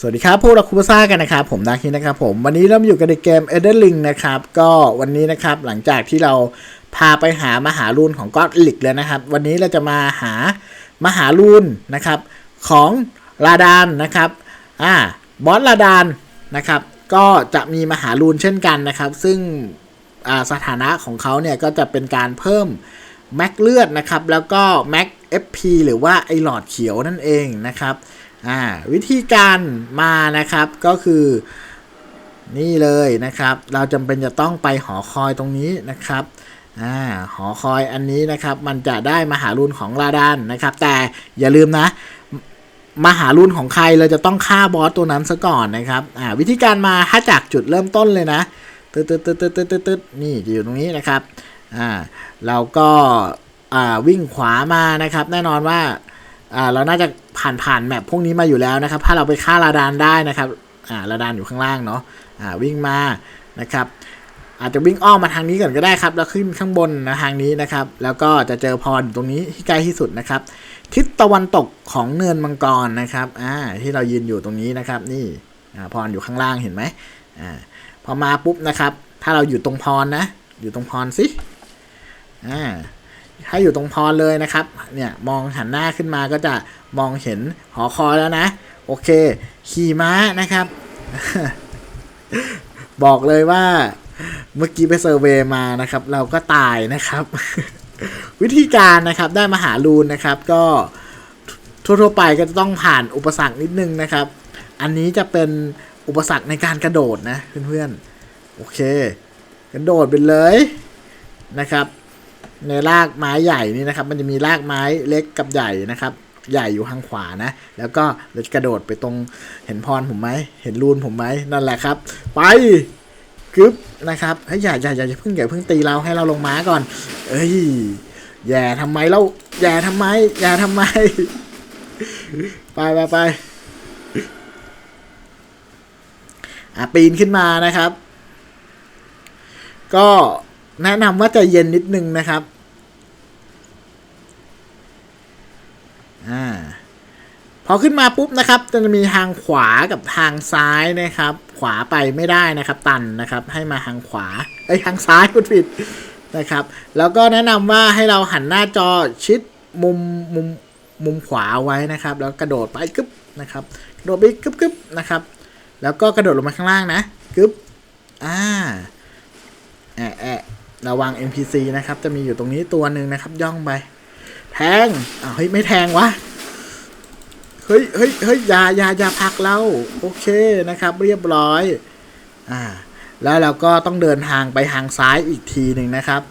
สวัสดีครับ พวกเราคูปซ่ากันนะครับ ผมดาคินนะครับผม วันนี้เราอยู่กันในเกม e d e r l i n g นะครับ ก็วันนี้นะครับหลังจากที่เราพาไปหามหาลูนของก็อดลิกแล้วนะครับ วันนี้เราจะมาหามหาลูนนะครับ ของลาดานนะครับอ่าบอสลาดานนะครับ ก็จะมีมหาลูนเช่นกันนะครับ ซึ่งอ่าสถานะของเขาเนี่ยก็จะเป็นการเพิ่มแม็กเลือดนะครับ แล้วก็แม็ก FP หรือว่าไอหลอดเขียวนั่นเองนะครับ อ่าวิธีการมานะครับก็คือนี่เลยนะครับ เราจำเป็นจะต้องไปหอคอยตรงนี้นะครับอ่าหอคอยอันนี้นะครับมันจะได้มหารุนของลาดานนะครับ แต่อย่าลืมนะ มหารุนของใครเราจะต้องฆ่าบอสตัวนั้นซะก่อนนะครับอ่าวิธีการมาถ้าจากจุดเริ่มต้นเลยนะตึ๊ดตึ๊ดตึ๊ดตึ๊ดตึ๊ดตึ๊ดตึ๊ดนี่จะอยู่ตรงนี้นะครับอ่าเราก็อ่าวิ่งขวามานะครับ แน่นอนว่า อ่าเราน่าจะผ่านผ่านแมปพวกนี้มาอยู่แล้วนะครับ ถ้าเราไปฆ่าลาดานได้นะครับอ่าลาดานอยู่ข้างล่างเนาะอ่าวิ่งมานะครับอาจจะวิ่งอ้อมมาทางนี้ก่อนก็ได้ครับ แล้วขึ้นข้างบนนะทางนี้นะครับ แล้วก็จะเจอพรอยู่ตรงนี้ที่ใกล้ที่สุดนะครับ ทิศตะวันตกของเนินมังกรนะครับอ่าที่เรายืนอยู่ตรงนี้นะครับ นี่อ่าพรอยู่ข้างล่างเห็นไหมอ่าพอมาปุ๊บนะครับ ถ้าเราอยู่ตรงพรนะ อยู่ตรงพรสิอ่า ถ้าอยู่ตรงพรเลยนะครับ เนี่ยมองหันหน้าขึ้นมาก็จะมองเห็นหอคอยแล้วนะ โอเค ขี่ม้านะครับ บอกเลยว่าเมื่อกี้ไปเซอร์เวย์มานะครับ เราก็ตายนะครับ วิธีการนะครับได้มหาลูนนะครับ ก็ทั่วๆไปก็จะต้องผ่านอุปสรรคนิดนึงนะครับ อันนี้จะเป็นอุปสรรคในการกระโดดนะเพื่อนๆ โอเค กระโดดไปเลยนะครับ ในรากไม้ใหญ่นี่นะครับ มันจะมีรากไม้เล็กกับใหญ่นะครับ ใหญ่อยู่ทางขวานะ แล้วก็เราจะกระโดดไปตรงเห็นพรผมไหมเห็นรูนผมไหมนั่นแหละครับ ไปกึ๊บนะครับเฮ้ยอย่าอย่าอย่าอย่เพิ่งอย่าเพิ่งตีเราให้เราลงม้าก่อน เอ้ยแย่ทำไมเราแย่ทำไมแย่ทำไม ไปไปไปอะปีนขึ้นมานะครับ ก็แนะนำว่าใจเย็นนิดนึงนะครับ อ่าพอขึ้นมาปุ๊บนะครับ จะมีทางขวากับทางซ้ายนะครับ ขวาไปไม่ได้นะครับ ตันนะครับ ให้มาทางขวาไอ้ทางซ้ายพูดผิดนะครับ แล้วก็แนะนำว่าให้เราหันหน้าจอชิดมุมมุมมุมขวาไว้นะครับ แล้วกระโดดไปกึ๊บนะครับ กระโดดไปกึ๊บกึ๊บนะครับ แล้วก็กระโดดลงมาข้างล่างนะกึ๊บอ่าแอะแอะระวัง NPC นะครับ จะมีอยู่ตรงนี้ตัวหนึ่งนะครับ ย่องไป แทงอ้าวเฮ้ยไม่แทงวะเฮ้ยเฮ้ยเฮ้ยยายายาผลักเราโอเคนะครับ เรียบร้อยอ่าแล้วเราก็ต้องเดินทางไปทางซ้ายอีกทีหนึ่งนะครับ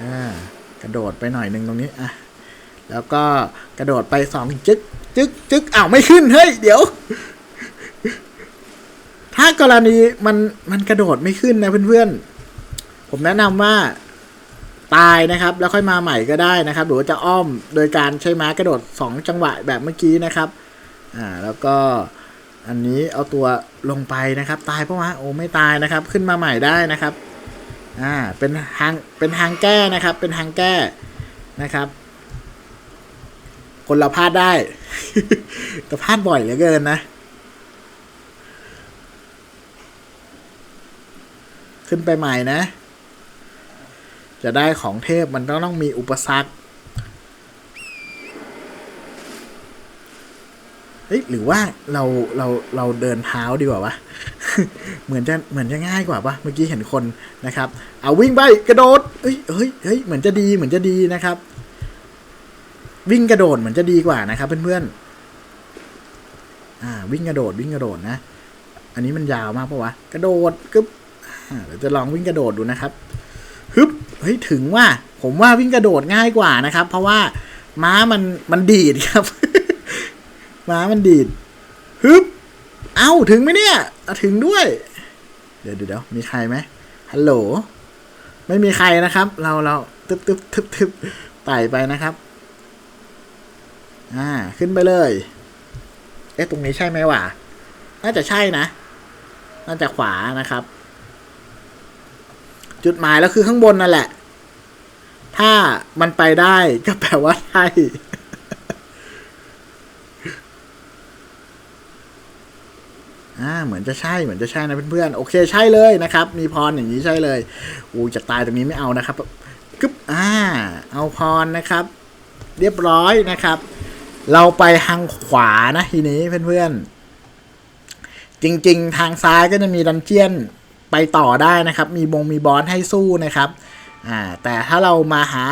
อ่ากระโดดไปหน่อยหนึ่งตรงนี้อะแล้วก็กระโดดไปสองจึ๊กจึ๊กจึ๊กอ้าวไม่ขึ้นเฮ้ยเดี๋ยว ถ้ากรณีมันมันกระโดดไม่ขึ้นนะเพื่อนๆผมแนะนำว่า ตายนะครับ แล้วค่อยมาใหม่ก็ได้นะครับ หรือว่าจะอ้อมโดยการใช้ม้ากระโดด 2 จังหวะแบบเมื่อกี้นะครับอ่าแล้วก็อันนี้เอาตัวลงไปนะครับ ตายเพราะว่าโอ้ไม่ตายนะครับ ขึ้นมาใหม่ได้นะครับอ่าเป็นทางเป็นทางแก้นะครับ เป็นทางแก้นะครับ คนเราพลาดได้ แต่พลาดบ่อยเหลือเกินนะขึ้นไปใหม่นะ จะได้ของเทพมันต้องต้องมีอุปสรรคเฮ้ยหรือว่าเราเราเราเดินเท้าดีกว่าวะ เหมือนจะเหมือนจะง่ายกว่าปะเมื่อกี้เห็นคนนะครับ เอาวิ่งไปกระโดดเฮ้ยเฮ้ยเฮ้ยเหมือนจะดีเหมือนจะดีนะครับ วิ่งกระโดดเหมือนจะดีกว่านะครับเพื่อนๆอ่าวิ่งกระโดดวิ่งกระโดดนะ อันนี้มันยาวมากปะวะกระโดดกึ๊บอ่าเดี๋ยวจะลองวิ่งกระโดดดูนะครับ เฮ้ยถึงว่าผมว่าวิ่งกระโดดง่ายกว่านะครับ เพราะว่าม้ามันมันดีดครับ ม้ามันดีดฮึบเอ้าถึงไหมเนี่ยถึงด้วย เดี๋ยวเดี๋ยวมีใครไหมฮัลโหลไม่มีใครนะครับ เราเราตึ๊บตึ๊บตึ๊บตึ๊บไต่ไปนะครับ อ่าขึ้นไปเลย เอ๊ะตรงนี้ใช่ไหมวะน่าจะใช่นะ น่าจะขวานะครับ จุดหมายแล้วคือข้างบนนั่นแหละ ถ้ามันไปได้ก็แปลว่าใช่อ่าเหมือนจะใช่เหมือนจะใช่นะเพื่อนๆโอเคใช่เลยนะครับ มีพรอย่างนี้ใช่เลยอูจะตายตรงนี้ไม่เอานะครับกึบอ่า เอาพรนะครับ เรียบร้อยนะครับ เราไปทางขวานะทีนี้เพื่อนๆจริง ๆ ทางซ้ายก็จะมีดันเจียน ไปต่อได้นะครับ มีบงมีบอสให้สู้นะครับอ่าแต่ถ้าเรามาหา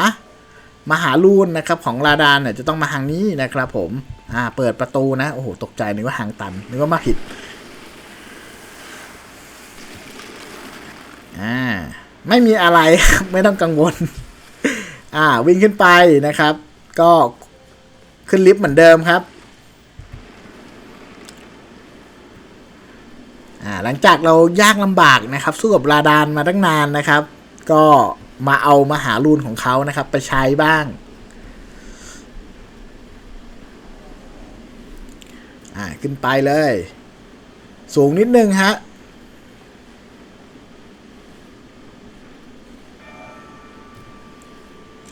มาหาลูนนะครับของลาดานเนี่ยจะต้องมาทางนี้นะครับผมอ่าเปิดประตูนะโอ้โหตกใจนึกว่าทางตันนึกว่ามาผิดอ่าไม่มีอะไรไม่ต้องกังวลอ่าวิ่งขึ้นไปนะครับ ก็ขึ้นลิฟต์เหมือนเดิมครับ อ่า หลังจากเรายากลำบากนะครับ สู้กับลาดานมาตั้งนานนะครับ ก็มาเอามาหารูนของเขานะครับ ไปใช้บ้างอ่าขึ้นไปเลย สูงนิดนึงฮะ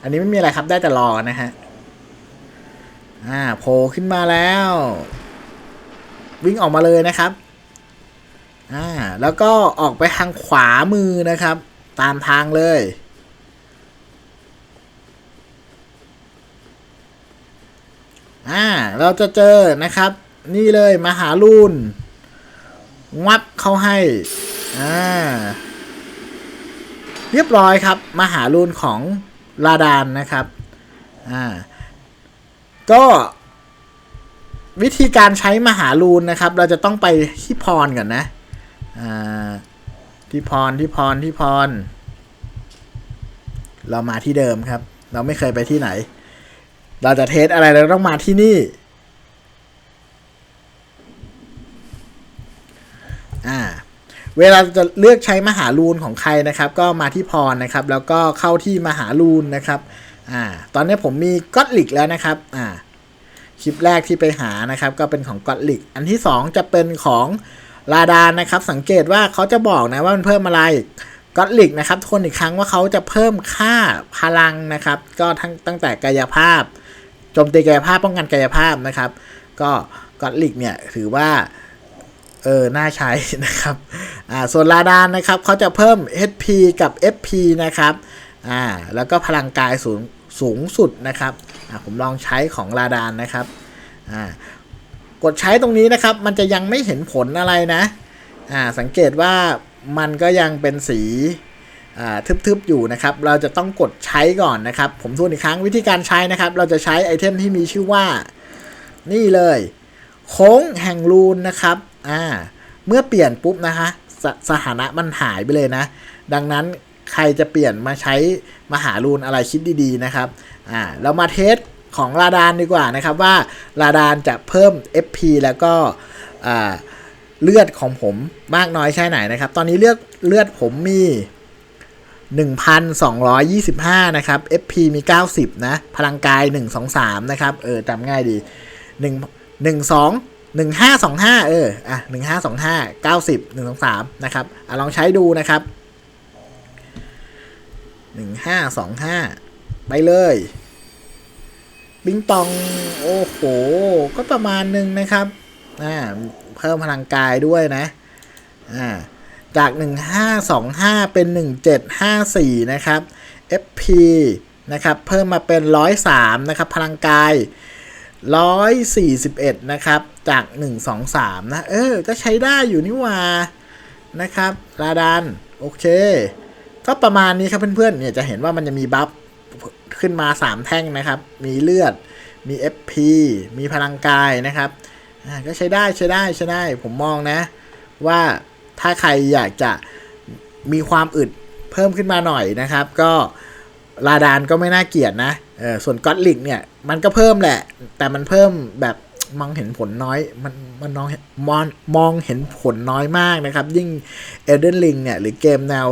อันนี้ไม่มีอะไรครับได้แต่รอนะฮะ อ่าโผล่ขึ้นมาแล้ว วิ่งออกมาเลยนะครับ อ่าแล้วก็ออกไปทางขวามือนะครับ ตามทางเลยอ่าเราจะเจอนะครับ นี่เลยมหาลูนงับเข้าให้อ่าเรียบร้อยครับ มหาลูนของลาดานนะครับอ่าก็วิธีการใช้มหาลูนนะครับ เราจะต้องไปที่พรก่อนนะ อ่าที่พรที่พรที่พร เรามาที่เดิมครับ เราไม่เคยไปที่ไหน เราจะเทสอะไรเราต้องมาที่นี่อ่าเวลาจะเลือกใช้มหาลูนของใครนะครับ ก็มาที่พรนะครับ แล้วก็เข้าที่มหาลูนนะครับอ่าตอนนี้ผมมีก็อตลิกแล้วนะครับอ่าคลิปแรกที่ไปหานะครับ ก็เป็นของก็อตลิกอันที่ 2 จะเป็นของ ลาดานนะครับ สังเกตว่าเขาจะบอกนะว่ามันเพิ่มอะไรก็อตลิกนะครับทวนอีกครั้งว่าเขาจะเพิ่มค่าพลังนะครับ ก็ทั้งตั้งแต่กายภาพโจมตีกายภาพป้องกันกายภาพนะครับ ก็ก็อตลิกเนี่ยถือว่าเออน่าใช้นะครับอ่าส่วนลาดานนะครับเขาจะเพิ่ม HP กับ FP นะครับอ่าแล้วก็พลังกายสูงสูงสุดนะครับอ่าผมลองใช้ของลาดานนะครับอ่า กดใช้ตรงนี้นะครับ มันจะยังไม่เห็นผลอะไรนะ อ่า สังเกตว่ามันก็ยังเป็นสีอ่าทึบๆอยู่นะครับ เราจะต้องกดใช้ก่อนนะครับ ผมทวนอีกครั้งวิธีการใช้นะครับ เราจะใช้ไอเทมที่มีชื่อว่า นี่เลย โค้งแห่งรูนนะครับ อ่า เมื่อเปลี่ยนปุ๊บนะคะสสถานะมันหายไปเลยนะ ดังนั้นใครจะเปลี่ยนมาใช้มาหารูนอะไรคิดดีๆนะครับ อ่า เรามาเทส ของลาดานดีกว่านะครับว่าลาดานจะเพิ่ม FP แล้วก็เลือดของผมมากน้อยแค่ไหนนะครับ ตอนนี้เลือดเลือดผมมี 1,225 นะครับ FP มี 90 นะ พลังกาย 123 นะครับ เออจำง่ายดี 1 1 2 1 5 2 5 เออ อะ 1 5 2 5 90 1 2 3 นะครับ อะ ลองใช้ดูนะครับ 1 5 2 5 ไปเลย บิงตอง โอ้โห ก็ประมาณหนึ่งนะครับอ่าเพิ่มพลังกายด้วยนะอ่าจาก 1525 เป็น 1754 นะครับ FP นะครับ เพิ่มมาเป็น 103 นะครับ พลังกาย 141 นะครับ จาก 123 นะ เออ ก็ใช้ได้อยู่นี่ว่านะครับลาดาน โอเค ก็ประมาณนี้ครับเพื่อนๆ เนี่ยจะเห็นว่ามันจะมีบัฟ ขึ้นมา 3 แท่งนะครับ มีเลือด มี FP มีพลังกายนะครับ ก็ใช้ได้ใช้ได้ใช้ได้ ผมมองนะ ว่าถ้าใครอยากจะมีความอึดเพิ่มขึ้นมาหน่อยนะครับ ก็ลาดานก็ไม่น่าเกลียดนะเออส่วนก็อตลิกเนี่ยมันก็เพิ่มแหละ แต่มันเพิ่มแบบมองเห็นผลน้อย มันมันมองมองมองเห็นผลน้อยมากนะครับ ยิ่งเอเดนลิงเนี่ยหรือเกมแนว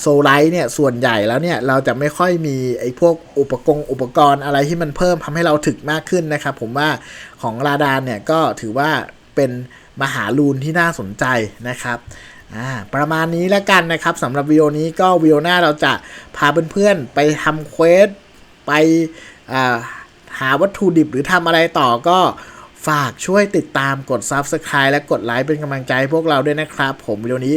โซลไลท์เนี่ยส่วนใหญ่แล้วเนี่ยเราจะไม่ค่อยมีไอ้พวกอุปกรณ์อุปกรณ์อะไรที่มันเพิ่มทำให้เราถึกมากขึ้นนะครับผมว่าของราดานเนี่ยก็ถือว่าเป็นมหาลูนที่น่าสนใจนะครับประมาณนี้แล้วกันนะครับสำหรับวิดีโอนี้ก็วิดีโอหน้าเราจะพาเพื่อนๆไปทำเควสไปหาวัตถุดิบหรือทำอะไรต่อก็ฝากช่วยติดตามกด Subscribe และกดไลค์เป็นกำลังใจพวกเราด้วยนะครับ ผมวิดีโอนี้